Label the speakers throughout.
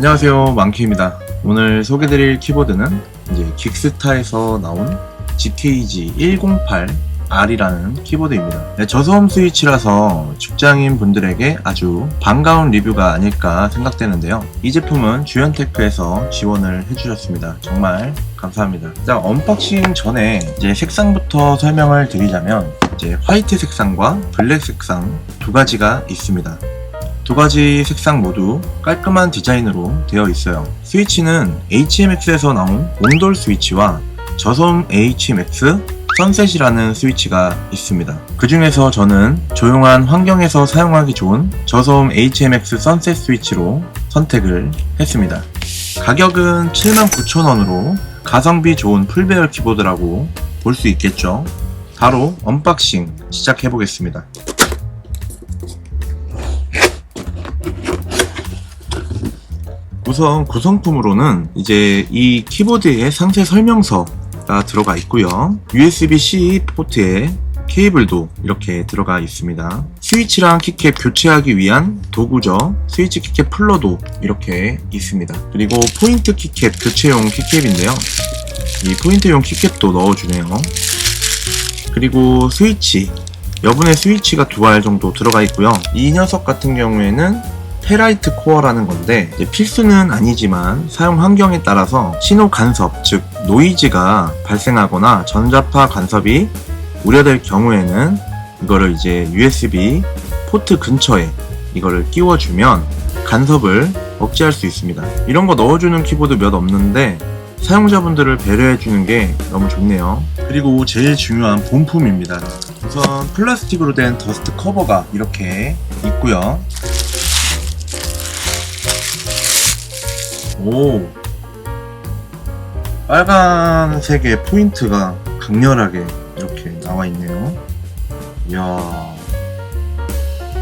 Speaker 1: 안녕하세요. 망키입니다. 오늘 소개드릴 키보드는 이제 긱스타에서 나온 GKG 108R이라는 키보드입니다. 네, 저소음 스위치라서 직장인 분들에게 아주 반가운 리뷰가 아닐까 생각되는데요. 이 제품은 주연테크에서 지원을 해주셨습니다. 정말 감사합니다. 자 언박싱 전에 이제 색상부터 설명을 드리자면 이제 화이트 색상과 블랙 색상 두 가지가 있습니다 두 가지 색상 모두 깔끔한 디자인으로 되어 있어요. 스위치는 HMX에서 나온 온돌 스위치와 저소음 HMX 선셋이라는 스위치가 있습니다. 그 중에서 저는 조용한 환경에서 사용하기 좋은 저소음 HMX 선셋 스위치로 선택을 했습니다. 가격은 79,000원으로 가성비 좋은 풀배열 키보드라고 볼 수 있겠죠. 바로 언박싱 시작해 보겠습니다. 우선 구성품으로는 이제 이 키보드의 상세 설명서가 들어가 있고요. USB-C 포트에 케이블도 이렇게 들어가 있습니다. 스위치랑 키캡 교체하기 위한 도구죠. 스위치 키캡 플러도 이렇게 있습니다. 그리고 포인트 키캡 교체용 키캡인데요. 이 포인트용 키캡도 넣어주네요. 그리고 스위치 여분의 스위치가 두 알 정도 들어가 있고요. 이 녀석 같은 경우에는 페라이트 코어라는 건데 필수는 아니지만 사용 환경에 따라서 신호 간섭 즉 노이즈가 발생하거나 전자파 간섭이 우려될 경우에는 이거를 이제 USB 포트 근처에 이거를 끼워주면 간섭을 억제할 수 있습니다. 이런 거 넣어주는 키보드 몇 없는데 사용자분들을 배려해주는 게 너무 좋네요. 그리고 제일 중요한 본품입니다. 우선 플라스틱으로 된 더스트 커버가 이렇게 있고요. 오 빨간색의 포인트가 강렬하게 이렇게 나와 있네요. 이야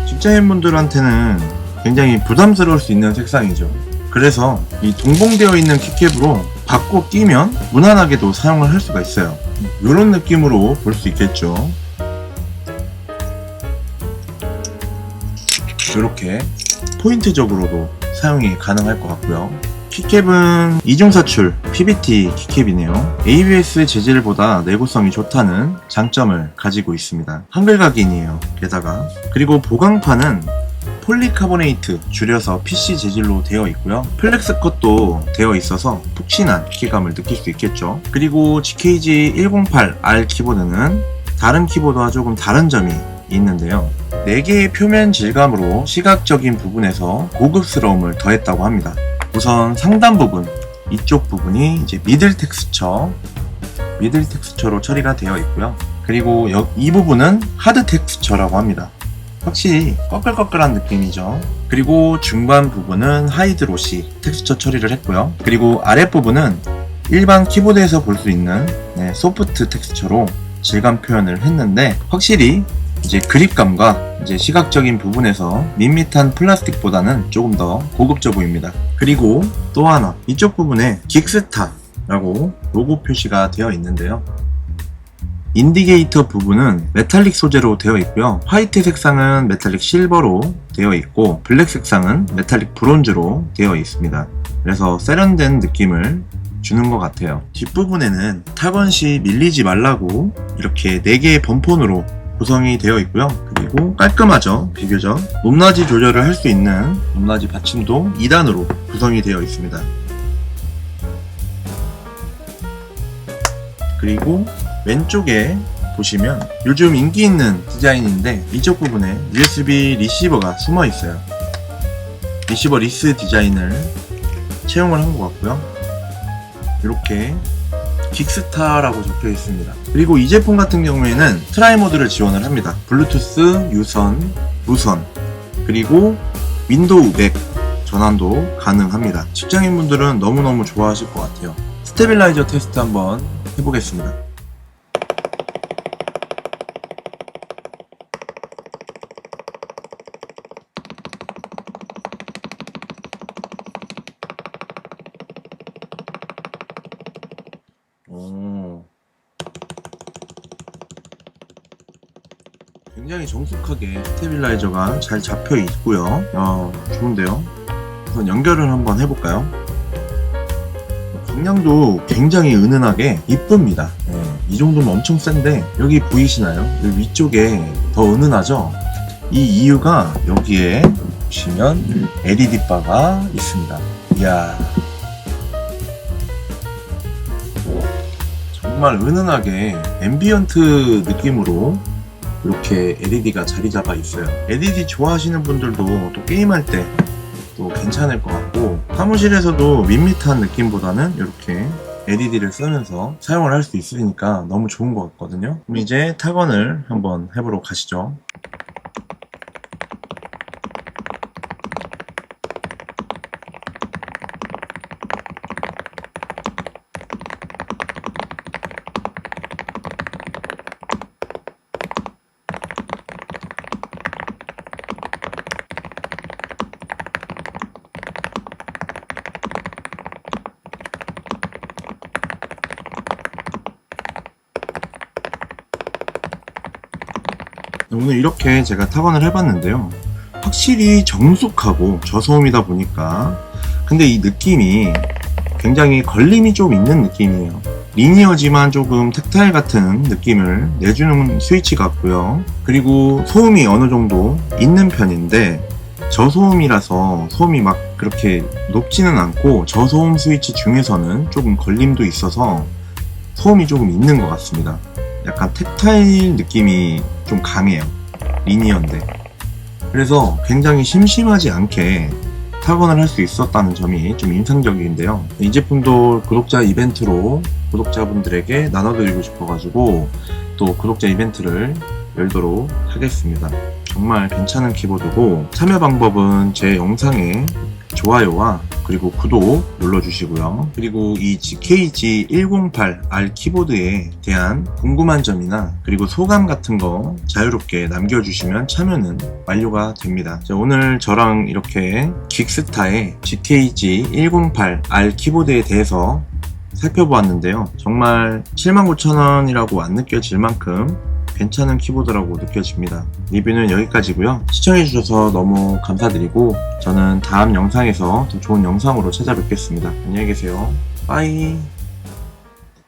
Speaker 1: 직장인분들한테는 굉장히 부담스러울 수 있는 색상이죠. 그래서 이 동봉되어 있는 키캡으로 바꿔 끼면 무난하게도 사용을 할 수가 있어요. 이런 느낌으로 볼 수 있겠죠. 이렇게 포인트적으로도 사용이 가능할 것 같고요. 키캡은 이중사출 PBT 키캡이네요. ABS 재질보다 내구성이 좋다는 장점을 가지고 있습니다. 한글 각인이에요. 게다가 그리고 보강판은 폴리카보네이트 줄여서 PC 재질로 되어 있고요. 플렉스 컷도 되어 있어서 푹신한 키감을 느낄 수 있겠죠. 그리고 GKG 108R 키보드는 다른 키보드와 조금 다른 점이 있는데요. 4개의 표면 질감으로 시각적인 부분에서 고급스러움을 더했다고 합니다. 우선 상단 부분, 이쪽 부분이 이제 미들 텍스처, 미들 텍스처로 처리가 되어 있고요. 그리고 여- 이 부분은 하드 텍스처라고 합니다. 확실히 꺼끌꺼끌한 느낌이죠. 그리고 중간 부분은 하이드로시 텍스처 처리를 했고요. 그리고 아랫부분은 일반 키보드에서 볼 수 있는 네, 소프트 텍스처로 질감 표현을 했는데 확실히 이제 그립감과 이제 시각적인 부분에서 밋밋한 플라스틱보다는 조금 더 고급져 보입니다. 그리고 또 하나 이쪽 부분에 긱스타라고 로고 표시가 되어 있는데요. 인디게이터 부분은 메탈릭 소재로 되어 있고요. 화이트 색상은 메탈릭 실버로 되어 있고 블랙 색상은 메탈릭 브론즈로 되어 있습니다. 그래서 세련된 느낌을 주는 것 같아요. 뒷부분에는 타건 시 밀리지 말라고 이렇게 4개의 번폰으로 구성이 되어 있고요. 그리고 깔끔하죠. 비교적 높낮이 조절을 할 수 있는 높낮이 받침도 2단으로 구성이 되어 있습니다. 그리고 왼쪽에 보시면 요즘 인기 있는 디자인인데 이쪽 부분에 USB 리시버가 숨어 있어요. 리시버 리스 디자인을 채용을 한 것 같고요. 이렇게 긱스타라고 적혀 있습니다. 그리고 이 제품 같은 경우에는 트라이 모드를 지원을 합니다. 블루투스, 유선, 무선, 그리고 윈도우 맥 전환도 가능합니다. 직장인분들은 너무너무 좋아하실 것 같아요. 스테빌라이저 테스트 한번 해보겠습니다. 굉장히 정숙하게 스테빌라이저가 잘 잡혀 있고요. 어, 좋은데요. 우선 연결을 한번 해볼까요? 방향도 굉장히 은은하게 이쁩니다. 네, 이 정도면 엄청 센데 여기 보이시나요? 여기 위쪽에 더 은은하죠? 이 이유가 여기에 보시면 LED 바가 있습니다. 이야 정말 은은하게 앰비언트 느낌으로 이렇게 LED가 자리 잡아 있어요. LED 좋아하시는 분들도 또 게임할 때 또 괜찮을 것 같고 사무실에서도 밋밋한 느낌보다는 이렇게 LED를 쓰면서 사용을 할 수 있으니까 너무 좋은 것 같거든요. 그럼 이제 타건을 한번 해보러 가시죠. 오늘 이렇게 제가 타건을 해봤는데요. 확실히 정숙하고 저소음이다 보니까 근데 이 느낌이 굉장히 걸림이 좀 있는 느낌이에요. 리니어지만 조금 텍타일 같은 느낌을 내주는 스위치 같고요. 그리고 소음이 어느 정도 있는 편인데 저소음이라서 소음이 막 그렇게 높지는 않고 저소음 스위치 중에서는 조금 걸림도 있어서 소음이 조금 있는 것 같습니다. 약간 텍타일 느낌이 좀 강해요. 리니어인데. 그래서 굉장히 심심하지 않게 타건을 할 수 있었다는 점이 좀 인상적인데요. 이 제품도 구독자 이벤트로 구독자분들에게 나눠드리고 싶어가지고 또 구독자 이벤트를 열도록 하겠습니다. 정말 괜찮은 키보드고 참여 방법은 제 영상에 좋아요와 그리고 구독 눌러주시고요. 그리고 이 GKG108R 키보드에 대한 궁금한 점이나 그리고 소감 같은 거 자유롭게 남겨주시면 참여는 완료가 됩니다. 자, 오늘 저랑 이렇게 긱스타의 GKG108R 키보드에 대해서 살펴보았는데요. 정말 79,000원이라고 안 느껴질 만큼 괜찮은 키보드라고 느껴집니다. 리뷰는 여기까지고요. 시청해주셔서 너무 감사드리고 저는 다음 영상에서 더 좋은 영상으로 찾아뵙겠습니다. 안녕히 계세요. 빠이.